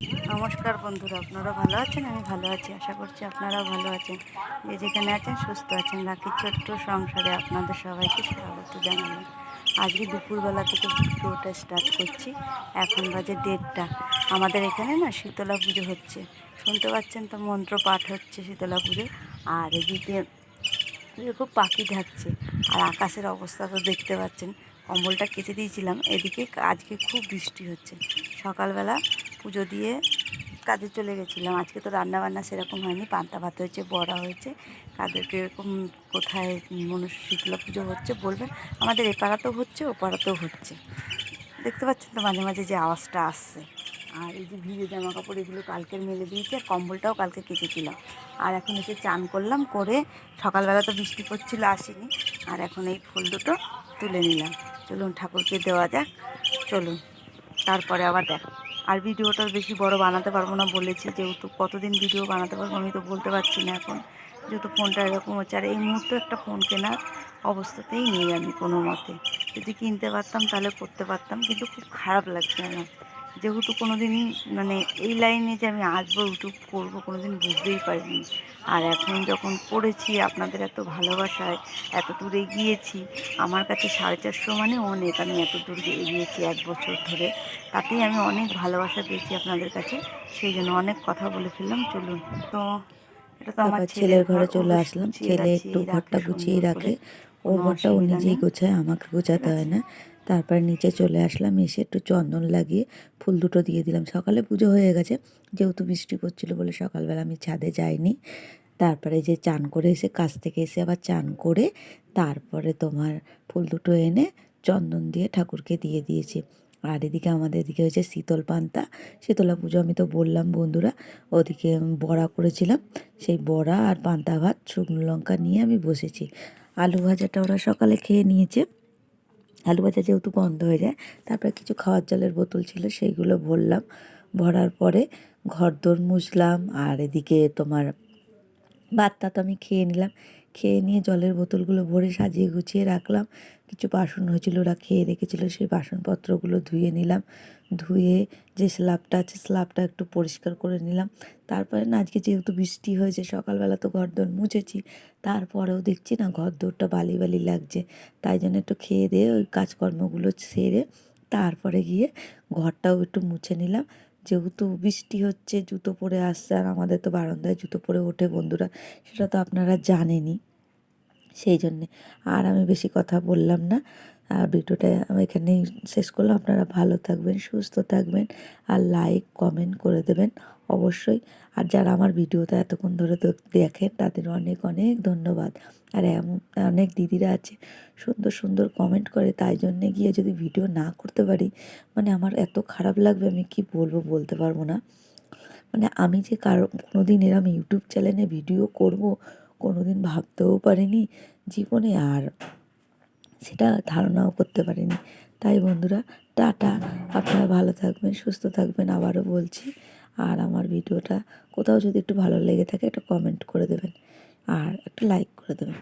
নমস্কার বন্ধুরা, আপনারা ভালো আছেন? আমি ভালো আছি, আশা করছি আপনারাও ভালো আছেন। যে যেখানে আছেন, সুস্থ আছেন। রাখির ছোট্ট সংসারে আপনাদের সবাইকে স্বাগত জানালাম। আজকে দুপুরবেলা থেকে ভিডিওটা স্টার্ট করছি। এখন বাজে দেড়টা। আমাদের এখানে না শীতলা পুজো হচ্ছে। শুনতে পাচ্ছেন তো, মন্ত্র পাঠ হচ্ছে শীতলা পুজো আর এদিকে খুব পাখি ঢাকছে। আর আকাশের অবস্থা তো দেখতে পাচ্ছেন। কম্বলটা কেচে দিয়েছিলাম। এদিকে আজকে খুব বৃষ্টি হচ্ছে। সকালবেলা পুজো দিয়ে কাজে চলে গেছিলাম। আজকে তো রান্না বান্না সেরকম হয়নি, পান্তা ভাত হয়েছে, বড়া হয়েছে। কাদেরকে এরকম কোথায় মনুষ্য শীতলা পুজো হচ্ছে বলবেন? আমাদের এ পাড়াতেও হচ্ছে ও পাড়াতেও হচ্ছে। দেখতে পাচ্ছেন তো মাঝে মাঝে যে আওয়াজটা আসছে। আর এই যে ভিজে জামা কাপড় এগুলো কালকের মেলে দিয়েছে কম্বলটাও কালকে কেচেছিলাম। আর এখন এসে চান করলাম, করে সকালবেলা তো বৃষ্টি পড়ছিল, আসেনি। আর এখন এই ফুল দুটো তুলে নিলাম। চলুন ঠাকুরকে দেওয়া যাক, চলুন। তারপরে আবার দেখ। আর ভিডিওটা বেশি বড় বানাতে পারব না বলেছি যেহেতু কতদিন ভিডিও বানাতে পারব আমি তো বলতে পারছি না এখন। যেহেতু ফোনটা এরকম হচ্ছে, আর এই মুহূর্তে একটা ফোন কেনার অবস্থাতেই নেই আমি কোনো মতে। যদি কিনতে পারতাম তাহলে করতে পারতাম, কিন্তু খুব খারাপ লাগছে আমার যেহেতু কোনো দিন মানে এই লাইনে যে আমি আসব ইউটিউব করব কোনো দিন বুঝতেই পারিনি। আর এখন যখন পড়েছি আপনাদের এত ভালোবাসায় এত দূরে এগিয়েছি আমার কাছে সাড়ে চারশো মানে অনেক। আমি এত দূর এগিয়েছি এক বছর ধরে। তাতেই আমি অনেক ভালোবাসা পেয়েছি আপনাদের কাছে। সেই জন্য অনেক কথা বলে ফেললাম। চলুন তো এটা তো আমার ছেলের ঘরে চলে আসলাম। ছেলে একটু ঘরটা গুছিয়ে রাখে। ওর ঘরটা ও নিজেই গোছায় আমাকে গোছাতে হয় না। তারপর নিচে চলে আসলাম, এসে একটু চন্দন লাগিয়ে ফুল দুটো দিয়ে দিলাম। সকালে পুজো হয়ে গেছে, যেহেতু বৃষ্টি পড়ছিল বলে সকালবেলা আমি ছাদে যাইনি। তারপরে যে চান করে এসে, কাছ থেকে এসে আবার চান করে তারপরে তোমার ফুল দুটো এনে চন্দন দিয়ে ঠাকুরকে দিয়ে দিয়েছি। আর এদিকে আমাদের এদিকে হয়েছে শীতল পান্তা, শীতলা পুজো আমি তো বললাম বন্ধুরা, ওদিকে বড়া করেছিলাম। সেই বড়া আর পান্তা ভাত, শুকনো লঙ্কা নিয়ে আমি বসেছি। আলু ভাজাটা ওরা সকালে খেয়ে নিয়েছে। আলু ভাজা যেহেতু বন্ধ হয়ে যায়, তারপরে কিছু খাওয়ার জলের বোতল ছিল, সেইগুলো ভরলাম। ভরার পরে ঘর দোর মুছলাম, আর এদিকে তোমার ভাতটা তো আমি খেয়ে নিলাম। খেয়ে নিয়ে জলের বোতলগুলো ভরে সাজিয়ে গুছিয়ে রাখলাম। কিছু বাসন হয়েছিল, ওরা খেয়ে রেখেছিল, সেই বাসনপত্রগুলো ধুয়ে নিলাম। ধুয়ে যে স্ল্যাবটা আছে, স্ল্যাবটা একটু পরিষ্কার করে নিলাম। তারপরে না, আজকে যেহেতু বৃষ্টি হয়েছে, সকালবেলা তো ঘর দোর মুছেছি, তারপরেও দেখছি না ঘর দোরটা বালি বালি লাগছে। তাই জন্য একটু খেয়ে দিয়ে ওই কাজকর্মগুলো সেরে তারপরে গিয়ে ঘরটাও একটু মুছে নিলাম। যেহেতু বৃষ্টি হচ্ছে, জুতো পরে আসছে আর আমাদের তো বারান্দায় জুতো পরে ওঠে বন্ধুরা, সেটা তো আপনারা জানেনই। সেই জন্যে। আর আমি বেশি কথা বললাম না। ভিডিওটা আমি এখানেই শেষ করলাম। আপনারা ভালো থাকবেন, সুস্থ থাকবেন আর লাইক কমেন্ট করে দেবেন অবশ্যই। আর যারা আমার ভিডিওটা এতক্ষণ ধরে দেখ- দেখেন, তাদের অনেক অনেক ধন্যবাদ। আর এমন অনেক দিদিরা আছে, সুন্দর সুন্দর কমেন্ট করে, তাই জন্যে গিয়ে যদি ভিডিও না করতে পারি মানে আমার এত খারাপ লাগবে, আমি কি বলব বলতে পারব না। মানে আমি যে কারও কোনো দিন এরম ইউটিউব চ্যানেলে ভিডিও করব কোনো দিন ভাবতেও পারিনি জীবনে। আর সেটা ধারণাও করতে পারিনি। তাই বন্ধুরা, টাটা। আপনারা ভালো থাকবেন, সুস্থ থাকবেন আবারও বলছি। আর আমার ভিডিওটা কোথাও যদি একটু ভালো লেগে থাকে, একটা কমেন্ট করে দেবেন। আর একটা লাইক করে দেবেন।